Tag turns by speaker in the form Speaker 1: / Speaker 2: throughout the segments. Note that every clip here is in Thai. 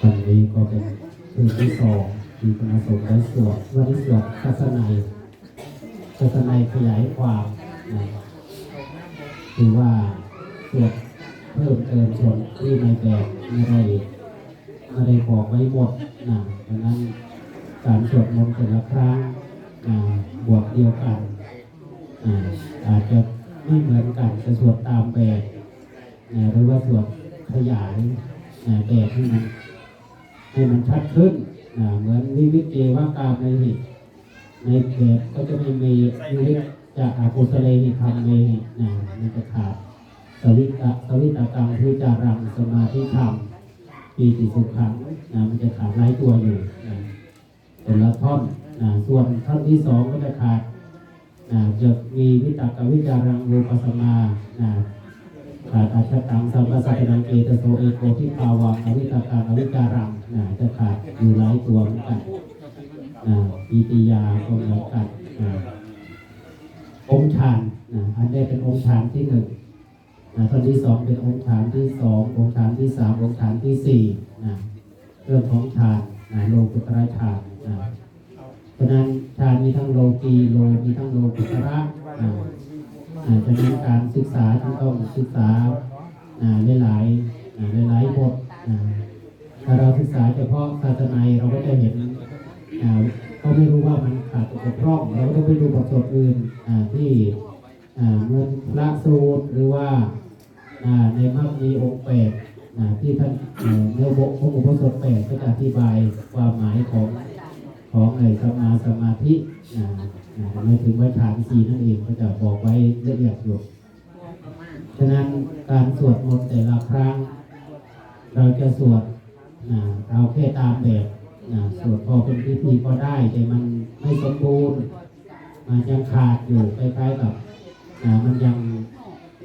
Speaker 1: วันนี้ก็เป็นคืนที่สองที่คณะสงฆ์ได้สวดวันนี้สวดศาสนัยศาสนัยขยายความนะคือว่าสวดเพิ่มเติมส่วนที่ในแบบไม่ได้ไม่ได้บอกไว้หมดนะดังนั้นการสวดมนต์แต่ละครั้งนะบวกเดียวกันอ่าอาจจะไม่เหมือนกันจะสวดตามแบบนะหรือว่าสวดขยายนะแบบที่มัน ให้มันชัดขึ้นเหมือนนิวิตเจวากาในหิในแบบก็จะไม่มีนิวิตจะอากุสเลหิธรรมเมหินะมันจะขาดสวิตะสวิตากรรมพิจารังสมาธิธรรมปีติสุขังนะมันจะขาดหลายตัวอยู่นะแต่ละท่อนนะส่วนท่อนที่สองก็จะขาดนะจะมีวิตกวิจารังรูปสมานะ ขาดอาชตังสัมปสัตนังเอตโสเอโกทิภาวังอวิตาการอวิจารังนะจะขาดอยู่หลายตัวเหมือนกันนะปีติยาก็เหมือนกันนะองค์ฌานนะอันนี้เป็นองค์ฌานที่หนึ่งนะท่อนที่สองเป็นองค์ฌานที่สององค์ฌานที่สามองค์ฌานที่สี่นะเรื่องของฌานนะโลกุตระฌานนะฉะนั้นฌานมีทั้งโลกีโลมีทั้งโลกุตระนะ จจะมีการศึกษาที่ต้องศึกษาอ่าหลายๆอ่าหลายๆบทถ้าเราศึกษาเฉพาะศาสนาเราก็จะเห็นอ่าก็ไม่รู้ว่ามันขาดตกพร่อง เราก็ต้องไปดูบทสวดอื่นที่เมื่อพระสูตรหรือว่าในมรรคมีองค์แปดที่ท่านอ่าในบทของอุปสมบทแปดก็จะอธิบายความหมายของ ของไอ้สมาสมาธิอ่าอ่าหมายถึงว่าฌานสีนั่นเองก็จะบอกไว้ละเอียดอยู่ฉะนั้นการสวดมนต์แต่ละครั้ง เราจะสวดเอาแค่ตามแบบสวดพอเป็นพิธีก็ได้ แต่มันไม่สมบูรณ์ มันยังขาดอยู่คล้ายๆกับมันยัง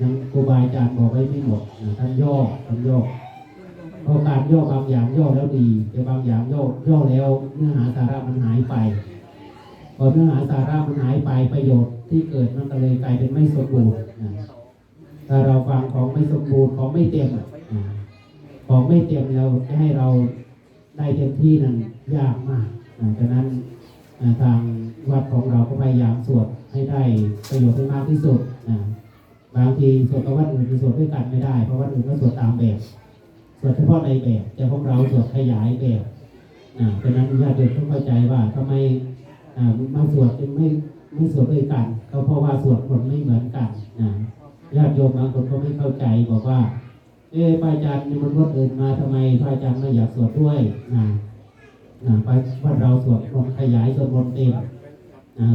Speaker 1: ยังครูบาอาจารย์บอกไว้ไม่หมดท่านย่อท่านย่อ เพราะการย่อบางอย่างย่อแล้วดี แต่บางอย่างย่อย่อแล้วเนื้อหาสาระมันหายไปพอเนื้อหาสาระมันหายไปประโยชน์ที่เกิดมันก็เลยกลายเป็นไม่สมบูรณ์ถ้าเราฟังของไม่สมบูรณ์ของไม่เต็มของไม่เต็มเราจะให้เราได้เต็มที่นั้นยากมากอ่าฉะนั้นทางวัดของเราก็พยายามสวดให้ได้ประโยชน์ให้มากที่สุดบางทีสวดกับวัดอื่นสวดด้วยกันไม่ได้เพราะวัดอื่นก็สวดตามแบบ สวดเฉพาะในแบบแต่พวกเราสวดขยายแบบอ่าฉะนั้นญาติโยมต้องเข้าใจว่าทำไมอ่ามาสวดจึงไม่ไม่สวดด้วยกัน ก็เพราะว่าสวดคนไม่เหมือนกันนะญาติโยมบางคนก็ไม่เข้าใจบอกว่าเออพระอาจารย์นี่มันวัดอื่นมาทำไมพระอาจารย์ไม่อยากสวดด้วยนะนะไปวัดเราสวดมนต์ขยายสวดมนต์เต็มนะ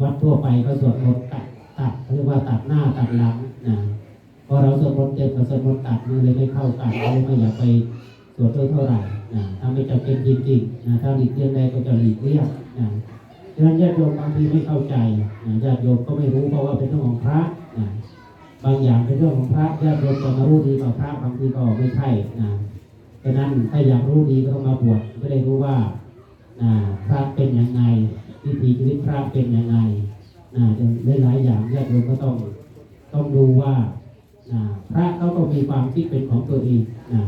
Speaker 1: วัดทั่วไปก็สวดมนต์ตัดตัดเรียกว่าตัดหน้าตัดหลัง พอเราสวดมนต์เต็มกับสวดมนต์ตัดมันเลยไม่เข้ากันเลยไม่อยากไปสวดเท่าไหร่นะถ้าไม่จำเป็นจริงๆนะถ้าหลีกเลี่ยงได้ก็จะหลีกเลี่ยงนะฉะนั้นญาติโยมบางทีไม่เข้าใจนะญาติโยมก็ไม่รู้เพราะว่าเป็นเรื่องของพระนะบางอย่างเป็นเรื่องของพระญาติโยมจะมารู้ดีกว่าพระบางทีก็ไม่ใช่นะฉะนั้นถ้าอยากรู้ดีก็ต้องมาบวชก็ได้รู้ว่าพระเป็นยังไงวิถีชีวิตพระเป็นยังไงนะหลายๆอย่างญาติโยมก็ต้องต้องดูว่า พระเขาก็มีความคิดเป็นของตัวเองนะ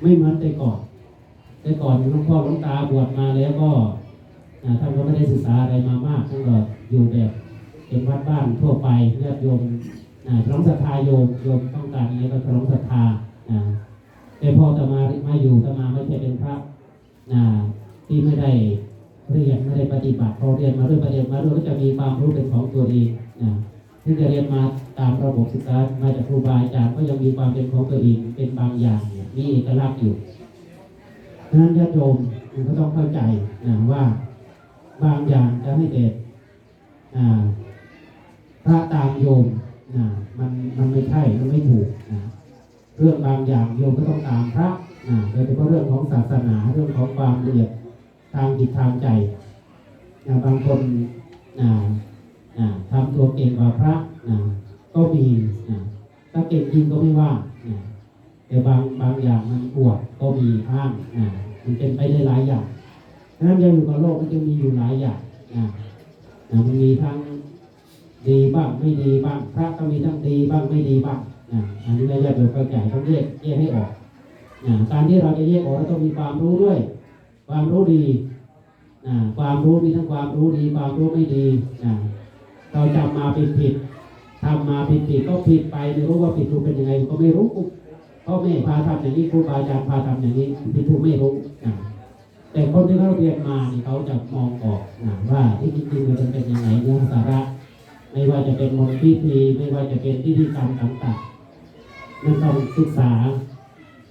Speaker 1: ไม่เหมือนแต่ก่อน แต่ก่อนหลวงพ่อหลวงตาบวชมาแล้วก็นะท่านก็ไม่ได้ศึกษาอะไรมามากท่านก็อยู่แบบเป็นวัดบ้านทั่วไปญาติโยมนะครองศรัทธาโยมโยมต้องการอะไรก็ครองศรัทธานะแต่พอตมามาอยู่ตมาไม่ใช่เป็นพระนะที่ไม่ได้เรียนไม่ได้ปฏิบัติพอเรียนมาด้วยประเด็นมาด้วยก็จะมีความรู้เป็นของตัวเองนะ ที่จะเรียนมาตามระบบศึกษามาจากครูบาอาจารย์ก็ยังมีความเป็นของตัวเองเป็นบางอย่างเนี่ยมีเอกลักษณ์อยู่นั้นญาติโยมมันก็ต้องเข้าใจนะว่าบางอย่างจะให้เด็ดพระตามโยมนะมันมันไม่ใช่มันไม่ถูกนะเรื่องบางอย่างโยมก็ต้องตามพระนะโดยเฉพาะเรื่องของศาสนาเรื่องของความละเอียดทางจิตทางใจนะบางคนนะ ทำตัวเก่งกว่าพระก็มีถ้าเก่งจริงก็ไม่ว่าแต่บางบางอย่างมันอวดก็มีอ้างมันเป็นไปได้หลายอย่างนั้นยังอยู่กับโลกมันจะมีอยู่หลายอย่างมันมีทั้งดีบ้างไม่ดีบ้างพระก็มีทั้งดีบ้างไม่ดีบ้างอันนี้เราจะโดยเข้าใจต้องแยกแยกให้ออกการที่เราจะแยกออกเราต้องมีความรู้ด้วย ความรู้ดีความรู้มีทั้งความรู้ดีความรู้ไม่ดีอ่า เราจำมาเป็นผิดทำมาเป็นผิดก็ผิดไปไม่รู้ว่าผิดถูกเป็นยังไงก็ไม่รู้พ่อแม่พาทำอย่างนี้ครูบาอาจารย์พาทำอย่างนี้ผิดถูกไม่รู้แต่คนที่เขาเรียนมานี่เขาจะมองออกอ่าว่าที่จริงมันเป็นยังไงเนื้อสาระ ไม่ว่าจะเป็นมนต์พิธีไม่ว่าจะเป็นพิธีกรรมต่างๆมันต้องศึกษา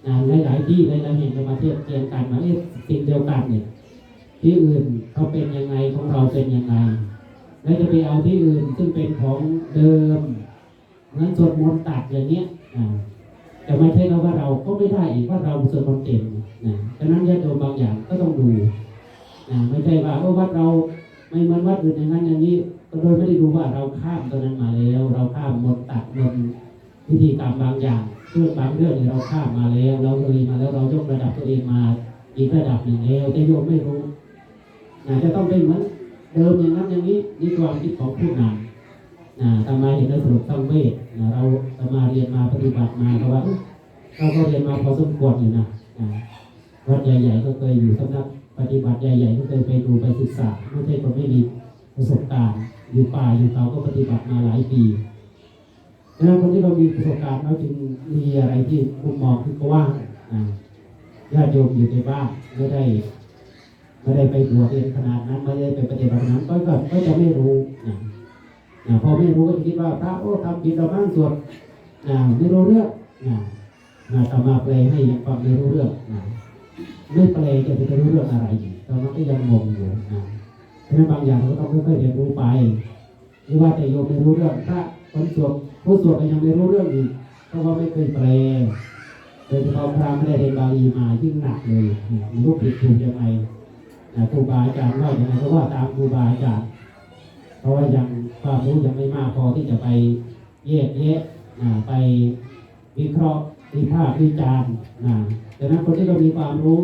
Speaker 1: อ่าหลายๆที่หลายๆแห่งจะมาเทียบเทียงกันมาเอ๊ะสิ่งเดียวกันเนี่ยที่อื่นเขาเป็นยังไงของเราเป็นยังไง แล้วจะไปเอาที่อื่นซึ่งเป็นของเดิมเหมือนสวดมนต์ตัดอย่างเนี้ยแต่ไม่ใช่เราว่าเราก็ไม่ได้อีกว่าเราสวดมนต์เต็มนะฉะนั้นญาติโยมบางอย่างก็ต้องดูนะไม่ใช่ว่าโอ้วัดเราไม่เหมือนวัดอื่นอย่างนั้นอย่างนี้ก็โดยไม่ได้ดูว่าเราข้ามตัวนั้นมาแล้ว เราข้ามมนต์ตัดมนต์พิธีกรรมบางอย่างเรื่องบางเรื่องเราข้ามมาแล้ว เราเลยมาแล้วเรายกระดับตัวเองมาอีกระดับหนึ่งแล้วแต่โยมไม่รู้อาจจะต้องเป็นเหมือน เดิมอย่างนั้นอย่างนี้นี่ความคิดของผู้นำนะทำมาเห็นแล้วสรุปต้องเวทนะเราทำมาเรียนมาปฏิบัติมาเพราะว่าเราก็เรียนมาพอสมควรอยู่นะนะวัดใหญ่ๆก็เคยอยู่สำนักปฏิบัติใหญ่ๆก็เคยไปดูไปศึกษาไม่ใช่คนไม่มีประสบการณ์อยู่ป่าอยู่เขาก็ปฏิบัติมาหลายปีดังนั้นคนที่เรามีประสบการณ์เราจึงมีอะไรที่มุมมองที่กว้างนะญาติโยมอยู่ในบ้านไม่ได้ ไม่ได้ไปบวชเองขนาดนั้นไม่ได้ไปปฏิบัตินั้นก็ก็ก็จะไม่รู้นะนะพอไม่รู้ก็จะคิดว่าพระโอ้ทำผิดเราบ้างสวดนะไม่รู้เรื่องนะนะต่อมาแปลให้ยังฟังไม่รู้เรื่องนะไม่แปลจะจะรู้เรื่องอะไรอีกตอนนั้นก็ยังงงอยู่นะเพราะฉะนั้นบางอย่างเราก็ต้องค่อยๆเรียนรู้ไปหรือว่าแต่โยมไม่รู้เรื่องพระคนสวดผู้สวดก็ยังไม่รู้เรื่องอีกเพราะว่าไม่เคยแปลโดยเฉพาะพระไม่ได้เรียนบาลีมายิ่งหนักเลยนะรู้ผิดถูกยังไง ครูบาอาจารย์ว่าอย่างไรก็ว่าตามครูบาอาจารย์เพราะว่ายังความรู้ยังไม่มากพอที่จะไปแยกแยะไปวิเคราะห์วิพากษ์วิจารณ์นะดังนั้นคนที่เรามีความรู้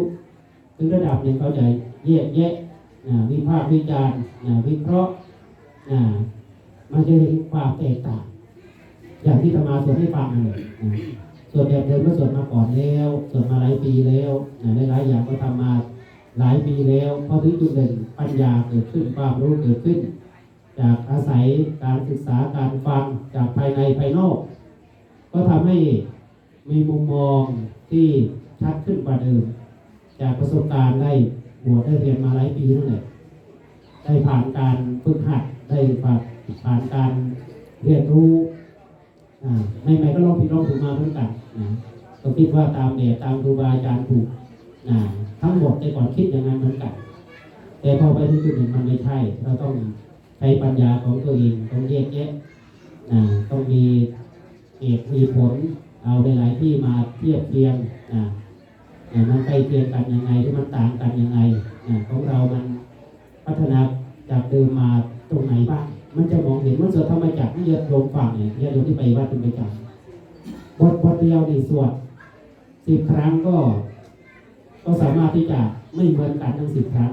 Speaker 1: ถึงระดับหนึ่งเขาจะแยกแยะวิพากษ์วิจารณ์วิเคราะห์มันจะเห็นความแตกต่างอย่างที่ธรรมาสวดให้ฟังนั่นแหละนะส่วนแบบเดิมก็สวดมาก่อนแล้วสวดมาหลายปีแล้วหลายๆอย่างก็ทำมา หลายปีแล้วพอถึงจุดหนึ่งปัญญาเกิดขึ้นความรู้เกิดขึ้น จากอาศัยการศึกษาการฟังจากภายในภายนอก ก็ทำให้มีมุมมองที่ชัดขึ้นกว่าเดิม จากประสบการณ์ได้บวชได้เรียนมาหลายปีนั่นแหละได้ผ่านการฝึกหัดได้ผ่านผ่านการเรียนรู้อ่าไม่ไม่ก็ลองผิดลองถูกมาเหมือนกันนะก็คิดว่าตามแบบตามครูบาอาจารย์ถูกนะ ทั้งหมดแต่ก่อนคิดอย่างนั้นเหมือนกัน แต่พอไปถึงจุดหนึ่งมันไม่ใช่ เราต้องใช้ปัญญาของตัวเองต้องแยกแยะนะต้องมีเหตุมีผลเอาหลายๆที่มาเทียบเทียงนะนะมันใกล้เคียงกันยังไงหรือมันต่างกันยังไงนะของเรามันพัฒนาจากเดิมมาตรงไหนบ้างมันจะมองเห็นมันสวดธรรมจักรที่ยศโยมฟังเนี่ยญาติโยมที่ไปวัดเป็นประจำบทบทเดียวนี่สวดสิบครั้งก็ ก็สามารถที่จะไม่เหมือนกันทั้งสิบครั้ง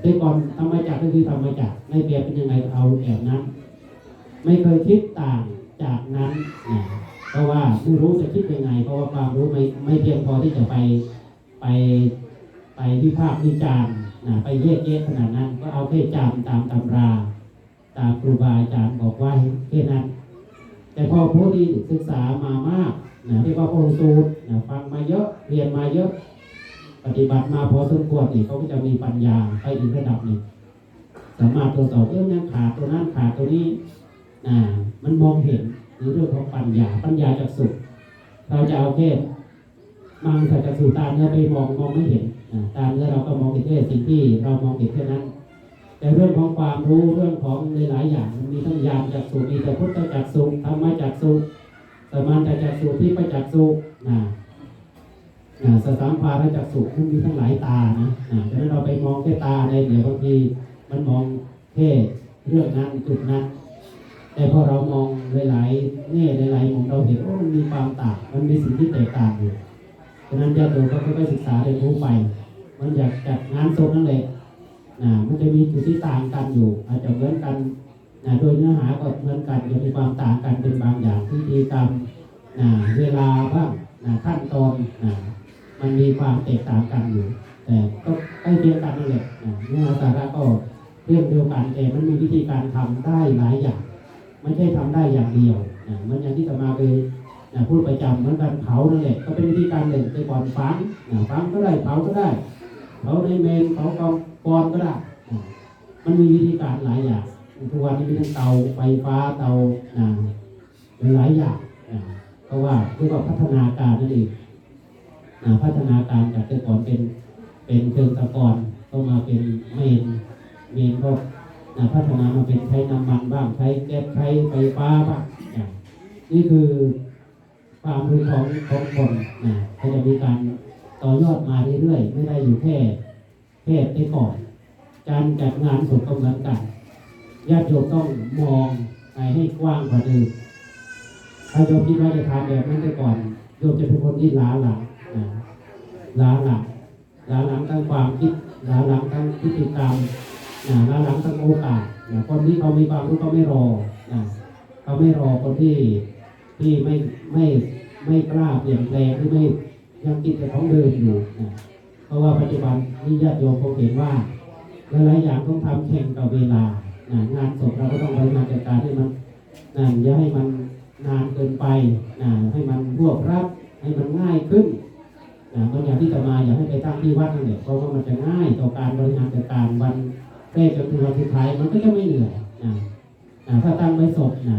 Speaker 1: แต่ก่อนธรรมจักก็คือธรรมจักรไม่เปลี่ยนเป็นยังไงเอาแบบนั้น ไม่เคยคิดต่างจากนั้นนะเพราะว่าไม่รู้จะคิดยังไง เพราะว่าความรู้ไม่ไม่เพียงพอที่จะไปไปไปวิพากษ์วิจารณ์นะไปแยกแยะขนาดนั้น ก็เอาแค่จำตามตำรา ตามครูบาอาจารย์บอกไว้แค่นั้น แต่พอผู้ที่ศึกษามามากนะเรียกว่าพระสูตรนะฟังมาเยอะเรียนมาเยอะ ปฏิบัติมาพอสมควรนี่เขาก็จะมีปัญญาไปอีกระดับหนึ่งสามารถตรวจสอบเรื่องนั้นขาดตัวนั้นขาดตัวนี้อ่ามันมองเห็นในเรื่องของปัญญาปัญญาจากสุขเราจะเอาแค่มังสัจสุตาเนื้อไปมองมองไม่เห็นอ่าตามเนื้อเราก็มองเห็นแค่สิ่งที่เรามองเห็นแค่นั้น แต่เรื่องของความรู้เรื่องของหลายๆอย่างมันมีทั้งญาณจากสุมีแต่พุทธจากสุธรรมจากสุสมานจากสุที่ประจักสุนะอ่า สสามพาราจักสุมันมีทั้งหลายตานะอ่าะนั้นเราไปมองแค่ตาในเดี๋ยวบางทีมันมองแค่เรื่องนั้นจุดนั้นแต่พอเรามองหลายๆแง่หลายๆมุมเราเห็นว่ามันมีความต่าง มันมีสิ่งที่แตกต่างอยู่ฉะนั้นญาติโยมก็ค่อยๆศึกษาเรียนรู้ไป มันอยากจัดงานศพนั่นแหละอ่ามันจะมีจุดที่ต่างกันอยู่ อาจจะเหมือนกันนะโดยเนื้อหาก็เหมือนกันจะมีความต่างกันเป็นบางอย่างพิธีกรรมนะเวลาบ้างนะขั้นตอนนะ มันมีความแตกต่างกันอยู่ แต่ก็ใกล้เคียงกันนั่นแหละเนื้อหาสาระก็เรื่องเดียวกันแต่มันมีวิธีการทำได้หลายอย่าง ไม่ใช่ทำได้อย่างเดียวนะมันอย่างที่จะมาเคยพูดประจำเหมือนกันเผานั่นแหละก็เป็นวิธีการหนึ่งไปก่อนฟังนฟังก็ได้เผาก็ได้เผาในเมนเผากองกรก็ได้ มันมีวิธีการหลายอย่างทุกวันนี้มีทั้งเตาไฟฟ้าเตาหลายอย่างเพราะว่าเรียกว่าพัฒนาการนั่นเอง พัฒนาการจากแต่ก่อนเป็นเป็นเชิงตะกอนก็มาเป็นเมนเมนก็พัฒนามาเป็นใช้น้ำมันบ้างใช้แก๊สใช้ไฟฟ้าบ้างนะนี่คือความรู้ของของคนนะก็จะมีการต่อยอดมาเรื่อยๆไม่ได้อยู่แค่แค่ไปก่อน การจัดงานศพก็เหมือนกันญาติโยมต้องมองไปให้กว้างกว่าเดิมถ้าโยมคิดว่าจะทำแบบนั้นไปก่อนโยมจะเป็นคนที่ล้าหลัง นะล้าหลังล้าหลังตั้งความคิดล้าหลังตั้งพฤติกรรมนะล้วหลังตั้งโอกาสนะคนที่เขามีความรู้เขาไม่รอนะเขาไม่รอคนที่ที่ไม่ไม่ไม่กล้าเปลี่ยนแปลงที่ไม่ยังติดแต่ของเดิมอยู่นะเพราะว่าปัจจุบันนี่ญาติโยมคงเห็นว่าหลายๆอย่างต้องทำแข่งกับเวลานะงานศพเราก็ต้องบริหารจัดการให้มันนะอย่าให้มันนานเกินไปนะให้มันรวบรัดให้มันง่ายขึ้น นะบางอย่างที่จะมาอยากให้ไปตั้งที่วัดนั่นแหละเพราะว่ามันจะง่ายต่อการบริหารจัดการวันแรกจนถึงวันสุดท้ายมันก็จะไม่เหนื่อยนะถ้าตั้งไว้ศพนะ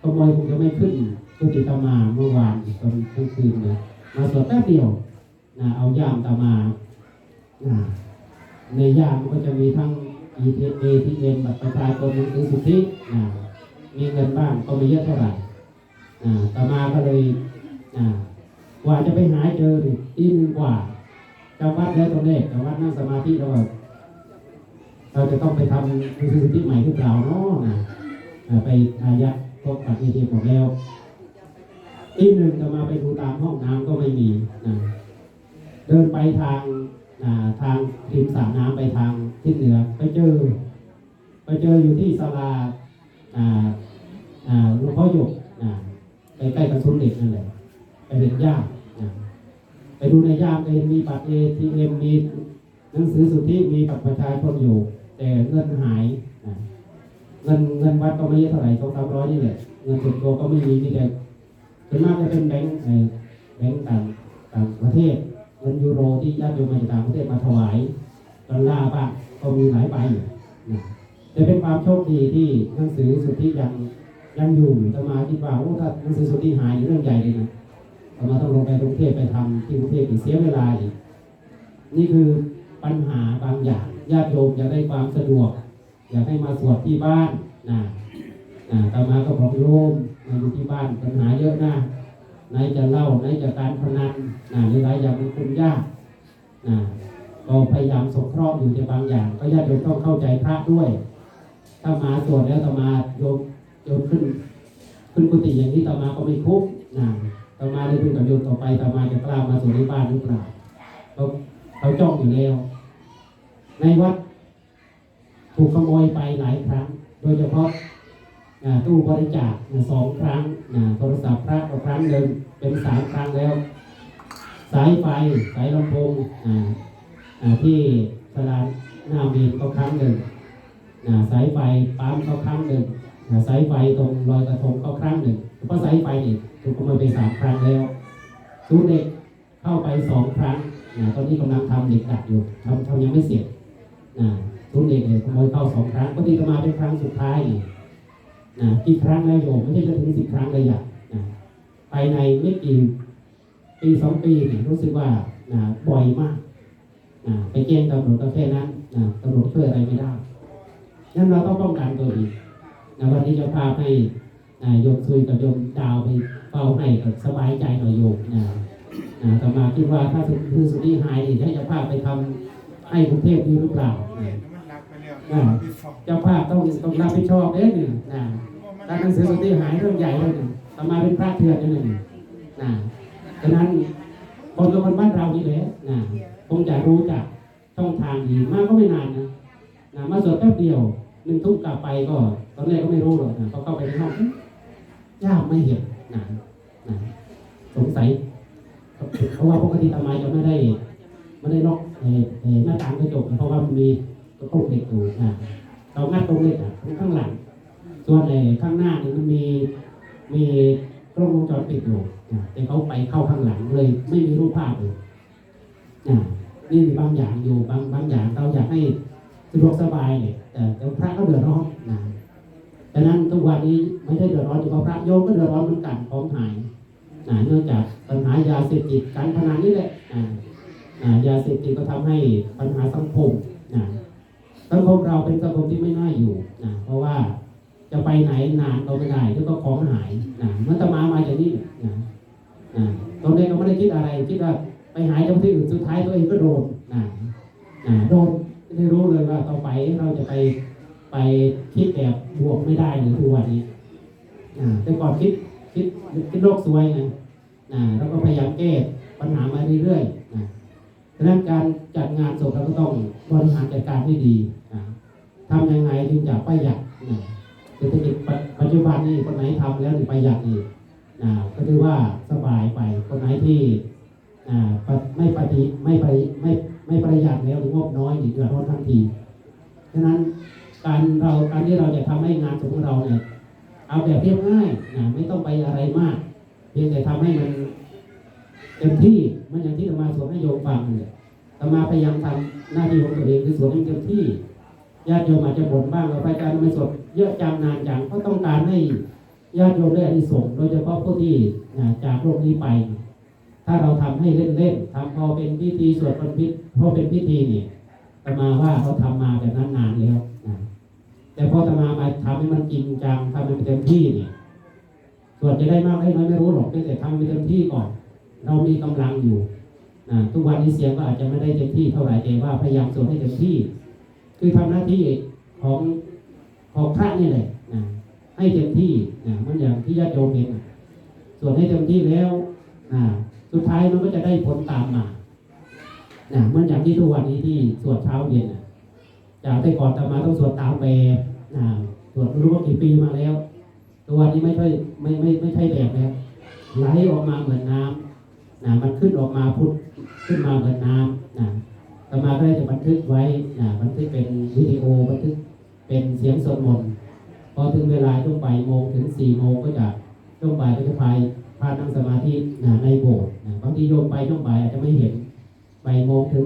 Speaker 1: ขโมยคงจะไม่ขึ้นตุติตมาเมื่อวานตอนกลางคืนนะมาสวดแป๊บเดียวนะเอายามตามานะในยามมันก็จะมีทั้ง ETM ATM บัตรประชาชนหนังสือสุทธินะมีเงินบ้างก็ไม่เยอะเท่าไหร่ตามาก็เลยอ่า ว่าจะไปหาเจอนี่อีกหนึ่งกว่าจำวัดแล้วตอนแรกจำวัดนั่งสมาธิแล้วก็เราจะต้องไปทำคือสิทธิใหม่หรือเปล่าเนาะนะไปอายัดพวกปัดเอทีหมดแล้ว อีกหนึ่งจะมาไปดูตามห้องน้ำก็ไม่มีนะเดินไปทางาทางริมสระน้ำไปทางทิศเหนือ ไปเจอ ไปเจออยู่ที่ศาลาหลวงพ่อหยกอ่าใกล้ๆกับสมเด็จนั่นแหละไปเห็นยามนะ ไปดูในย่ามเองมีบัตรเอทีเอ็มมีหนังสือสุทธิมีบัตรประชาชนอยู่ แต่เงินหายเงินเงินวัดก็ไม่เยอะเท่าไหร่สองสามร้อยนี่แหละเงินส่วนตัวก็ไม่มีมีแต่ส่วนมากจะเป็นแบงก์แบงก์ต่างต่างประเทศเงินยูโรที่ญาติโยมมาจากต่างประเทศมาถวายดอลลาร์บ้างก็มีหลายใบอยู่นะเป็นความโชคดีที่หนังสือสุทธิยังยังอยู่แต่มาคิดว่าโอ้ถ้าหนังสือสุทธิหายเรื่องใหญ่เลยนะแต่มาต้องลงไปกรุงเทพ ที่กรุงเทพอีกเสียเวลาอีกนี่คือปัญหาบางอย่างญาติโยมอยากได้ความสะดวก อยากให้มาสวดที่บ้านนะนะตามาก็บอกโยมมาอยู่ที่บ้านปัญหาเยอะนะไหนจะเล่าไหนจะการพนันนะหลายๆอย่างมันคุมยากนะก็พยายามสงเคราะห์อยู่ในบางอย่าง ก็ญาติโยมต้องเข้าใจพระด้วย ถ้ามาสวดแล้วตามาโยมโยมขึ้น ขึ้นกุฏิอย่างนี้ตามาก็ไม่คุกนะ ตามาได้พูดกับโยมต่อไปตามาจะกล้ามาสวดในบ้านหรือเปล่าเขาเขาจ้องอยู่แล้ว ในวัดถูกขโมยไปหลายครั้ง โดยเฉพาะตู้บริจาคสองครั้งโทรศัพท์พระก็ครั้งหนึ่งเป็นสามครั้งแล้ว สายไฟสายลำโพงที่สลาหน้าเมนก็ครั้งหนึ่งสายไฟปั๊มก็ครั้งหนึ่ง สายไฟตรงลอยกระทงก็ครั้งหนึ่งเพราะสายไฟนี่ถูกขโมยไปสามครั้งแล้วศูนเด็กเข้าไปสองครั้งนะตอนนี้กำลังทำเด็กดัดอยู่ทำทำยังไม่เสร็จนะทุนเด็กเนี่ยขโมยเข้าสองครั้งปกติก็มาเป็นครั้งสุดท้ายนี่นะกี่ครั้งแล้วโยมไม่ใช่จะถึงสิบครั้งเลยอะนะภายในไม่กี่ปีสองปีเนี่ยรู้สึกว่านะบ่อยมากนะไปแจ้งตำรวจก็แค่นั้นนะตำรวจช่วยอะไรไม่ได้งั้นเราต้องป้องกันตัวเอง นะวันนี้จะพาให้นะโยมซุยกับโยมดาวไปเฝ้าให้กับสบายใจหน่อยโยมนะอ่าต่อมาคิดว่าถ้าคือสุนีหายนี่ให้เจ้าภาพไปทำให้กรุงเทพดีหรือเปล่า
Speaker 2: เห็นมันรับไปแล้วพี่ฟอง
Speaker 1: เจ้าภาพต้องต้องรับผิดชอบเด้หนึ่งนะถ้าหนังสือสุนีหายเรื่องใหญ่เลยหนึ่งต่อมาเป็นพระเถื่อนหนึ่งนะฉะนั้นคนกับคนบ้านเรานี่แหละนะคงจะรู้จักช่องทางดีมากก็ไม่นานนะนะมาสวดแป๊บเดียวหนึ่งทุ่มกลับไปก็ ตอนแรกก็ไม่รู้หรอกนะพอเข้าไปในห้องย่าไม่เห็นนะนะสงสัยเพราะว่าปกติทำไมจะไม่ได้ไม่ได้ล็อกหน้าต่างกระจกเพราะว่ามันมีกระจกเหล็กอยู่นะเรางัดตรงเหล็กอะข้างหลัง ส่วนในข้างหน้านี่มันมีมีกล้องวงจรปิดอยู่นะแต่เขาไปเข้าข้างหลังเลย ไม่มีรูปภาพเลยนะนี่มีบางอย่างอยู่บางบางอย่างเราอยากให้สะดวกสบายเนี่ยแต่แต่พระก็เดือดร้อนนะ ดังนั้นทุกวันนี้ไม่ใช่เดือดร้อนเฉพาะพระโยมก็เดือดร้อนเหมือนกันของหายเนื่องจากปัญหายาเสพติดการพนันนี่แหละยาเสพติดก็ทำให้ปัญหาสังคมนะสังคมเราเป็นสังคมที่ไม่น่าอยู่นะเพราะว่าจะไปไหนนานก็ไม่ได้แล้วก็ของหายนะเมื่อตมามาจากนี่นะนะตอนแรกก็ไม่ได้คิดอะไรคิดว่าไปหายจากที่อื่นสุดท้ายตัวเองก็โดนนะนะโดนไม่รู้เลยว่าต่อไปเราจะไป ไปคิดแบบบวกไม่ได้หรือทุกวันนี้แต่ก่อนคิดคิดคิดโลกสวยไงนะแล้วก็พยายามแก้ปัญหามาเรื่อยๆนะดังนั้นการจัดงานศพเราก็ต้องบริหารจัดการให้ดีนะทำยังไงจึงจะประหยัดนะเศรษฐกิจปัจปัจจุบันนี่คนไหนทำแล้วนี่ประหยัดนี่อ่าก็ถือว่าสบายไปคนไหนที่ไม่ปฏิไม่ปไม่ไม่ประหยัดแล้วหรืองบน้อยนี่เดือดร้อนทันทีฉะนั้น การเราการที่เราจะทำให้งานของเราเนี่ยเอาแบบเรียบง่ายนะไม่ต้องไปอะไรมาก เพียงแต่ทำให้มันเต็มที่เหมันอย่างที่ธรรมาสวดให้โยมฟังเนี่ยธรรมาพยายามทำหน้าที่ของตัวเองคือสวดให้เต็มที่ญาติโยมอาจจะบ่นบ้างว่าพระอาจารย์ทำไม่สวดเยอะจังนานจังก็ต้องการให้ญาติโยมได้อานิสงส์โดยเฉพาะผู้ที่จากโลกนี้ไป ถ้าเราทำให้เล่นๆทำพอเป็นพิธีสวดเป็นพิธีพอเป็นพิธีเนี่ยตมาว่าเขาทำมาแบบนั้นนานแล้ว แต่พอตมามาทำให้มันจริงจังทำให้มันเต็มที่เนี่ยส่วนจะได้มากได้น้อยไม่รู้หรอกแต่ทำให้เต็มที่ก่อน เรามีกำลังอยู่นะทุกวันนี้เสียงก็อาจจะไม่ได้เต็มที่เท่าไหร่แต่ว่าพยายามสวดให้เต็มที่ คือทำหน้าที่ของของพระนี่แหละนะให้เต็มที่นะมันอย่างที่ญาติโยมเห็นส่วนให้เต็มที่แล้วนะสุดท้ายมันก็จะได้ผลตามมานะมันอย่างที่ทุกวันนี้ที่สวดเช้าเย็นนะ จากแต่ก่อนตามาต้องสวดตามแบบนะสวดไม่รู้ว่ากี่ปีมาแล้ว ตัวนี้ไม่ใช่ไม่ไม่ไม่ใช่แบบแล้วไหลออกมาเหมือนน้ำนะมันขึ้นออกมาพุทขึ้นมาเหมือนน้ำนะต่อมาก็ได้จะบันทึกไว้นะบันทึกเป็นวิดีโอบันทึกเป็นเสียงสวดมนต์พอถึงเวลาช่วงบ่ายโมงถึงสี่โมงก็จะช่วงบ่ายก็จะพายพานั่งสมาธินะในโบสถ์นะบางทีโยมไปช่วงบ่ายอาจจะไม่เห็นบ่ายโมงถึง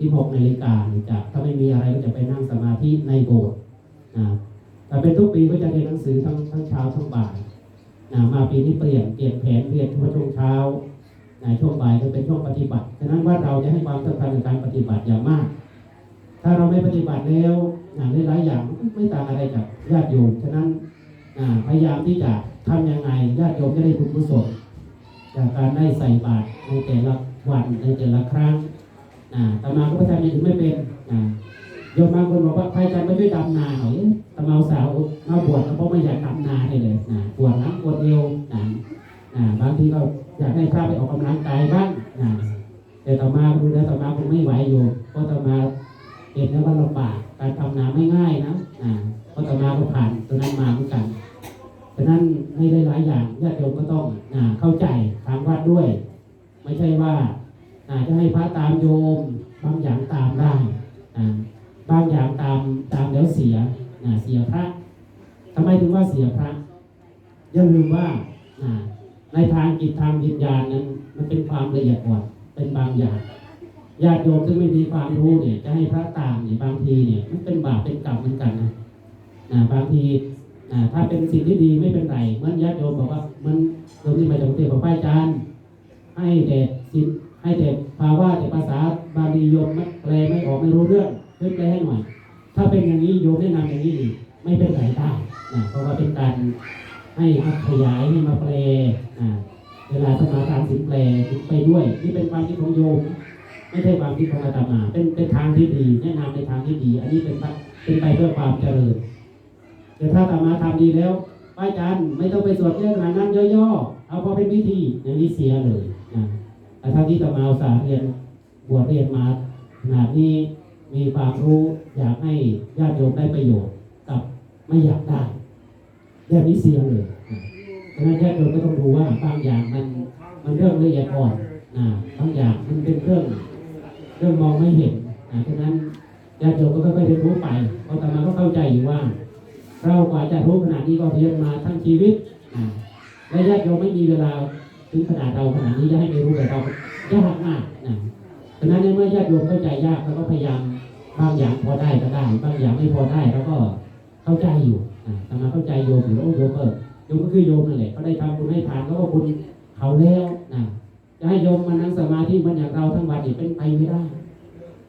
Speaker 1: ที่หกนาฬิกาจะถ้าไม่มีอะไรก็จะไปนั่งสมาธิในโบสถ์นะแต่เป็นทุกปีก็จะเรียนหนังสือทั้งทั้งเช้าทั้งบ่ายนะมาปีนี้เปลี่ยนเปลี่ยนแผนเรียนเฉพาะช่วงเช้าในช่วงบ่ายก็เป็นช่วงปฏิบัติฉะนั้นว่าเราจะให้ความสำคัญในการปฏิบัติอย่างมาก ถ้าเราไม่ปฏิบัติแล้วอ่าหลายอย่างไม่ต่างอะไรจากญาติโยมฉะนั้นพยายามที่จะทำยังไงญาติโยมจะได้บุญกุศลจากการได้ใส่บาตรในแต่ละวันในแต่ละครั้ง อ่าตมาก็พยายามยังไม่เป็นอ่าโยมบางคนบอกว่าใครจะมาช่วยดำนาหน่อยตมาสาวมาบวชเพราะไม่อยากดำนาเลยนะปวดหลังปวดเอวนะอ่าบางทีก็อยากให้พระไปออกกำลังกายบ้างนะแต่ต่อมาดูแล้วต่อมาคงไม่ไหวอยู่เพราะต่อมาเห็นแล้วว่าลำบากการทำนาไม่ง่ายนะอ่าเพราะต่อมาก็ผ่านตัวนั้นมาเหมือนกันฉะนั้นในหลายๆอย่างญาติโยมก็ต้องอ่าเข้าใจทางวัดด้วย ไม่ใช่ว่า จะให้พระตามโยม บางอย่างตามได้บางอย่างตามตามแล้วเสียเสียพระทำไมถึงว่าเสียพระอย่าลืมว่าในทางจิตทางวิญญาณนั้น มันเป็นความละเอียดอ่อนเป็นบางอย่างญาติโยมซึ่งไม่มีความรู้เนี่ย จะให้พระตามเนี่ยบางทีเนี่ยมันเป็นบาปเป็นกรรมเหมือนกันนะบางทีถ้าเป็นสิ่งที่ดีไม่เป็นไรเหมื่อนญาติโยมบอกว่ามันโยมที่มาจากกรุงเทพบอกพระอาจารย์ให้แต่สิ่ง ให้แต่ภาวะแต่ภาษาบาลีโยมแปลไม่ออกไม่รู้เรื่องช่วยแปลให้หน่อย ถ้าเป็นอย่างนี้โยมแนะนำอย่างนี้ดีไม่เป็นไรได้นะเพราะว่าเป็นการให้ขยายให้มาแปลอ่าเวลาสมาทานสินแปลไปด้วย นี่เป็นความคิดของโยม ไม่ใช่ความคิดของอาตมา เป็นเป็นทางที่ดีแนะนำในทางที่ดี อันนี้เป็นเป็นไปเพื่อความเจริญ แต่ถ้าอาตมาทำดีแล้วพระอาจารย์ไม่ต้องไปสวดเรื่องนาดนั้นย่อๆเอาพอเป็นพิธีอย่างนี้เสียเลยนะ แต่ถ้าที่อาตมาอุตสาหเรียนบวชเรียนมาขนาดนี้มีความรู้อยากให้ญาติโยมได้ประโยชน์กับไม่อยากได้แบบนี้เสียเลยฉะนั้นญาติโยมก็ต้องดูว่าบางอย่างมันมันเรื่องละเอียดอ่อนอ่าบางอย่างมันเป็นเรื่องเรื่องมองไม่เห็นอ่าฉะนั้นญาติโยมก็ค่อยๆเรียนรู้ไปเพราะตมาก็เข้าใจอยู่ว่า เรากว่าจะรู้ขนาดนี้ก็เรียนมาทั้งชีวิตและญาติโยมไม่มีเวลา ถึงขนาดเราขนาดนี้จะให้ไปรู้แบบเรายากมากนะฉะนั้นในเมื่อญาติโยมเข้าใจยากเราก็พยายามบางอย่างพอได้ก็ได้ บางอย่างไม่พอได้เราก็เข้าใจอยู่อ่าตมาเข้าใจโยมอยู่แล้โยมก็โยมก็คือโยมนั่นแหละเขาได้ทำบุญให้ทานเขาก็บุญเขาแล้วนะจะให้โยมมานั่งสมาธิมันอย่างเราทั้งวันนี่เป็นไปไม่ได้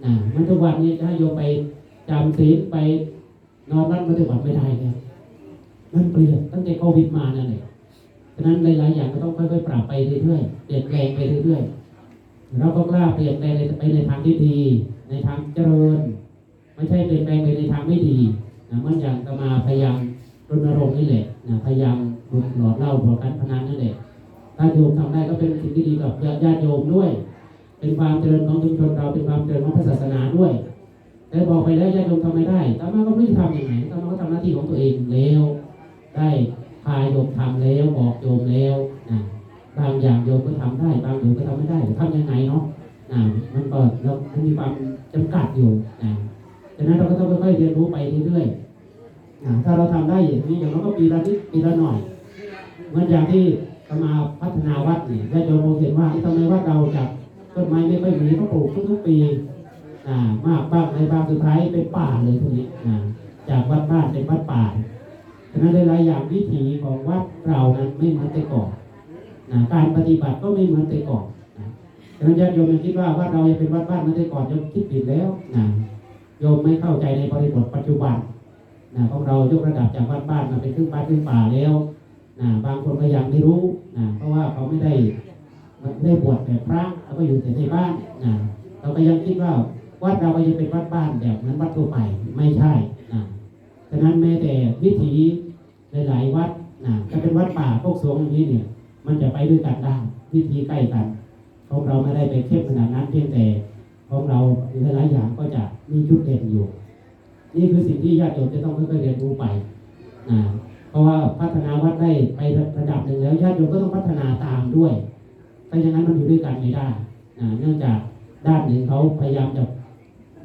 Speaker 1: นะมันทุกวันนี้จะให้โยมไปจำศีลไปนอนรัดมาทุกวันไม่ได้เนี่ยมันเปลี่ยนตั้งแต่โควิดมานั่นแหละ ฉะนั้นหลายๆอย่างก็ต้องค่อยๆ ปรับไปเรื่อยๆ เปลี่ยนแปลงไปเรื่อยๆ เราก็กล้าเปลี่ยนแปลงไปในทางที่ดี ในทางเจริญ ไม่ใช่เปลี่ยนแปลงไปในทางไม่ดีนะมันอย่างตมาพยายามรณรงค์นี่แหละนะพยายามหลดหลอดเล่าหลอดการพนันนั่นแหละถ้าโยมทำได้ก็เป็นสิ่งที่ดีกับญาติโยมด้วย เป็นความเจริญของชุมชนเราเป็นความเจริญของพระศาสนาด้วย แต่บอกไปแล้วญาติโยมทำไม่ได้ตามาก็ไม่รู้ทำอยังไงตามาก็ทำหน้าที่ของตัวเองแล้วได้ พาโยมทำแล้วบอกโยมแล้วนะบางอย่างโยมก็ทำได้ บางโยมก็ทำไม่ได้ทำยังไงเนาะนะมันก็เรามันมีความจำกัดอยู่นะดังนั้นเราก็ต้องค่อยๆเรียนรู้ไปเรื่อยๆนะถ้าเราทำได้อย่างนี้อย่างน้อยก็ปีละนิดปีละหน่อยเหมือนอย่างที่จะมาพัฒนาวัดเนี่ยญาติโยมเห็นว่าที่ทำไมวัดเราจากต้นไม้ไม่ค่อยมีก็ปลูกทุกๆปีอ่ามากบ้างในบางสุดท้ายเป็นป่าเลยทีนี้จากวัดบ้านเป็นวัดป่า ฉะนั้นหลายๆอย่างวิถีของวัดเรานั้นไม่เหมือนแต่ก่อนนะการปฏิบัติก็ไม่เหมือนแต่ก่อนนะฉะนั้นญาติโยมยังคิดว่าวัดเรายังเป็นวัดบ้านเหมือนแต่ก่อนโยมคิดผิดแล้วนะโยมไม่เข้าใจในบริบทปัจจุบันนะของเรายกระดับจากวัดบ้านมาเป็นครึ่งบ้านครึ่งป่าแล้วนะบางคนก็ยังไม่รู้นะเพราะว่าเขาไม่ได้ไม่ได้บวชแบบพระแล้วก็อยู่แต่ในบ้านนะเราก็ยังคิดว่าวัดเราก็ยังเป็นวัดบ้านแบบเหมือนวัดทั่วไปไม่ใช่นะ ฉะนั้นแม้แต่วิถีหลายๆวัดนะถ้าเป็นวัดป่าพวกสวงอย่างนี้เนี่ย มันจะไปด้วยกันได้วิธีใกล้กันของเราไม่ได้ไปเข้มขนาดนั้นเพียงแต่ของเราหลายๆอย่างก็จะมีจุดเด่นอยู่ นี่คือสิ่งที่ญาติโยมจะต้องค่อยๆเรียนรู้ไปนะเพราะว่าพัฒนาวัดได้ไประดับหนึ่งแล้วญาติโยมก็ต้องพัฒนาตามด้วยถ้าอย่างนั้นมันอยู่ด้วยกันไม่ได้นะเนื่องจากด้านหนึ่งเขาพยายามจะ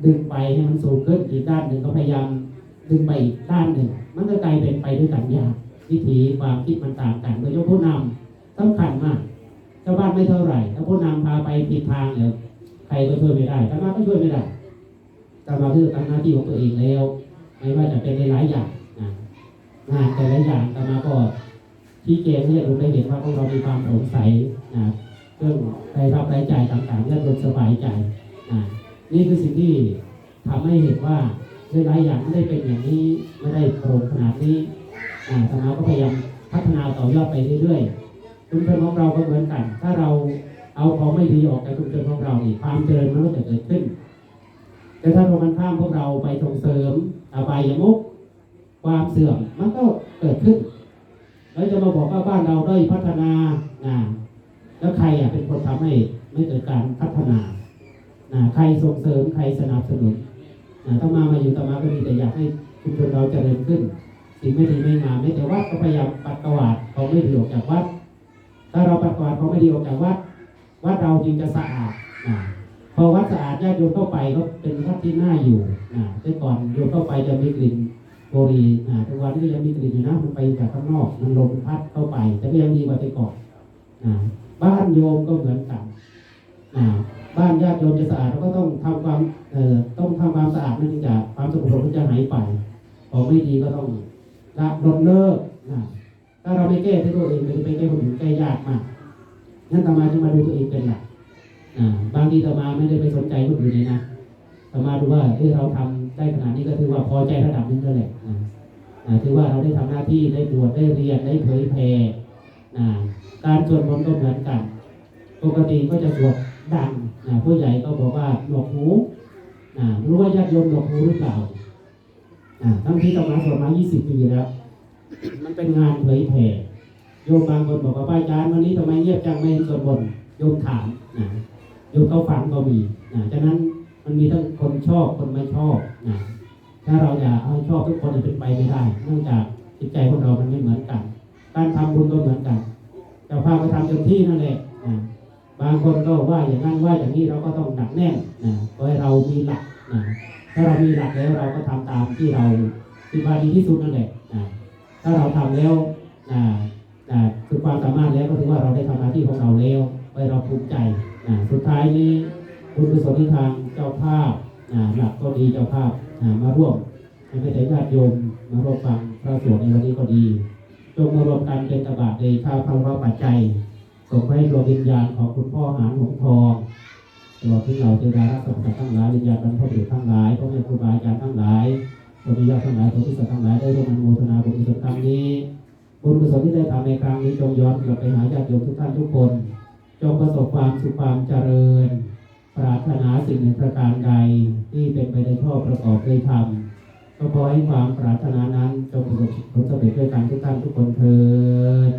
Speaker 1: ดึงไปให้มันสูงขึ้นอีกด้านหนึ่งก็พยายาม ดึงไปอีกด้านหนึ่ง มันก็กลายเป็นไปด้วยกันยากวิถีความคิดมันต่างกันโดยเฉพาะผู้นำสำคัญมากชาวบ้านไม่เท่าไหร่ถ้าผู้นำพาไปผิดทางเนี่ยใครก็ช่วยไม่ได้ธรรมะก็ช่วยไม่ได้ธรรมะคือทำหน้าที่ของตัวเองแล้ว ไม่ว่าจะเป็นในหลายอย่างนะงานแต่ละอย่างธรรมะก็ที่เกณฑ์เนี่ยเราได้เห็นว่าพวกเรามีความโปร่งใสนะเรื่องรายรับรายจ่ายต่างๆเรื่องรสบายใจนะนี่คือสิ่งที่ทำให้เห็นว่า หลายอย่างไม่ได้เป็นอย่างนี้ไม่ได้โปร่งขนาดนี้อ่าธรรมะก็พยายามพัฒนาต่อยอดไปเรื่อยๆชุมชนของเราก็เหมือนกัน ถ้าเราเอาของไม่ดีออกจากชุมชนของเราอีกความเจริญมันก็จะเกิดขึ้น แต่ถ้าเรากันข้ามพวกเราไปส่งเสริมอบายมุกความเสื่อมมันก็เกิดขึ้นแล้วจะมาบอกว่าบ้านเราได้พัฒนาอ่าแล้วใครอะเป็นคนทำให้ไม่เกิดการพัฒนาอ่าใครส่งเสริมใครสนับสนุน ถ้ามามาอยู่ตามาก็มีแต่อยากให้ชุมชนเราเจริญขึ้น สิ่งไม่ดีไม่งามไม่แต่วัดก็พยายามปัดกวาดเของไม่ดีออกจากวัด ถ้าเราปัดกวาดเของไม่ดีออกจากวัดวัดเราจึงจะสะอาดอพอวัดสะอาดญาติโยมเข้าไปก็เป็นวัดที่น่าอยู่อ่แต่ก่อนโยมเข้าไปจะมีกลิ่นโบรีอ่าทุกวันนี้ก็ยังมีกลิ่นอยู่นะมันไปจากข้างนอก มันลมพัดเข้าไปแต่ก็ยังดีกว่าแต่ก่อนอ่าบ้านโยมก็เหมือนกันอ่า บ้านญาติโยมจะสะอาดเราก็ต้องทำความเอ่อต้องทำความสะอาดนั่นจึงจะความสกปรกมันจะหายไปของไม่ดีก็ต้องละลดเลิกนะถ้าเราไม่แก้ที่ตัวเองมันจะไปแก้คนอื่นแก้ยากมากงั้นตามาจะมาดูตัวเองเป็นหลักบางทีตามาไม่ได้ไปสนใจคนอื่นเลยนะตามาดูว่าที่เราทำได้ขนาดนี้ก็ถือว่าพอใจระดับนึงแล้วแหละถือว่าเราได้ทำหน้าที่ได้บวชได้เรียนได้เผยแผ่อ่การสวดมนต์ก็เหมือนกัน ปกติก็จะสวด ดังนะผู้ใหญ่ก็บอกว่าหนวกหูนะรู้ว่าญาติโยมหนวกหูหรือเปล่าทั้งที่ต่อมาสวดมา20ปีแล้ว มันเป็นงานเผยแผ่โยมบางคนบอกว่าป้าจารย์วันนี้ทำไมเงียบจังไม่เห็นสวดมนต์โยมถามนะโยมเขาฟังก็มีนะฉะนั้นมันมีทั้งคนชอบคนไม่ชอบนะถ้าเราอยากให้ชอบทุกคนมันเป็นไปไม่ได้เนื่องจากจิตใจของเรามันไม่เหมือนกัน การทำบุญก็เหมือนกันเจ้าภาพก็ทำเต็มที่นั่นแหละนะ บางคนก็ว่าอย่างนั้นว่าอย่างนี้เราก็ต้องหนักแน่นนะเพราะเรามีหลักนะถ้าเรามีหลักแล้วเราก็ทำตามที่เราคิดว่าดีที่สุดนั่นแหละนะถ้าเราทำแล้วนะนะคือความสามารถแล้วก็ถือว่าเราได้ทำหน้าที่ของเราแล้วไว้เราภูมิใจนะสุดท้ายนี้บุญกุศลที่ทางเจ้าภาพนะหลักก็ดีเจ้าภาพนะมาร่วมให้แต่ญาติโยมมาร่วมฟังพระสวดในวันนี้ก็ดีจงมารวมกันเป็นตบะเดชาพระปัจจัย ส่งไปให้ดวงวิญญาณของคุณพ่อหานหงทองตลอดที่เราเทวดารักษาสัตว์ทั้งหลายวิญญาณบรรพบุรุษทั้งหลายพ่อแม่ครูบาอาจารย์ทั้งหลายพระพิยาทั้งหลายพระพิสัตทั้งหลายได้ร่วมอนุโมทนาบุญกุศลครั้งนี้บุญกุศลที่ได้ทำในครั้งนี้จงย้อนกลับไปหาญาติโยมทุกท่านทุกคน จงประสบความสุขความเจริญ ปรารถนาสิ่งหนึ่งประการใดที่เป็นไปในชอประกอบด้วยธรรมก็ขอให้ความปรารถนานั้นจงประสบผลสำเร็จด้วยกันทุกท่านทุกคนเทิน